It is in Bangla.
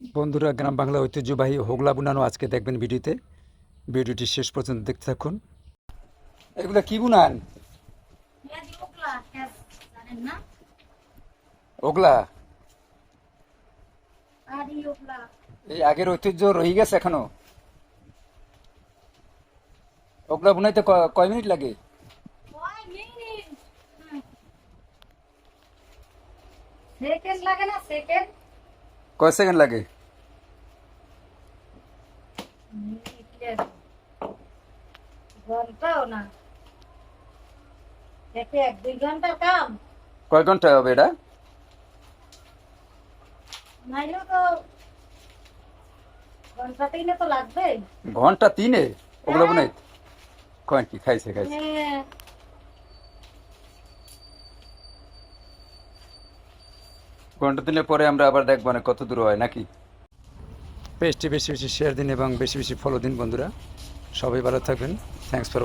বন্ধুরা গ্রাম বাংলা ঐতিহ্যবাহী হোগলা বুনানো আজকে দেখবেন ভিডিওতে। ভিডিওটি শেষ পর্যন্ত দেখতে থাকুন। এগুলো কি বুনান? ওগলা এই আগের ঐতিহ্য রয়ে গেছে এখনও? ওগলা বুনাইতে কয় মিনিট লাগে? সেকেন্ড লাগে না সেকেন্ড? কয় সেকেন্ড লাগে? কয় ঘণ্টা হবে এটা? ঘণ্টা তিনে তো লাগবে ঘণ্টা তিনে? ওগুলো বুনাইতে কয় কি খাইছে খাইছে হ্যাঁ ঘণ্টা দিনের পরে আমরা আবার দেখব না কত দূর হয়, নাকি? পেজটি বেশি বেশি শেয়ার দিন এবং বেশি বেশি ফলো দিন বন্ধুরা। সবাই ভালো থাকবেন। Thanks for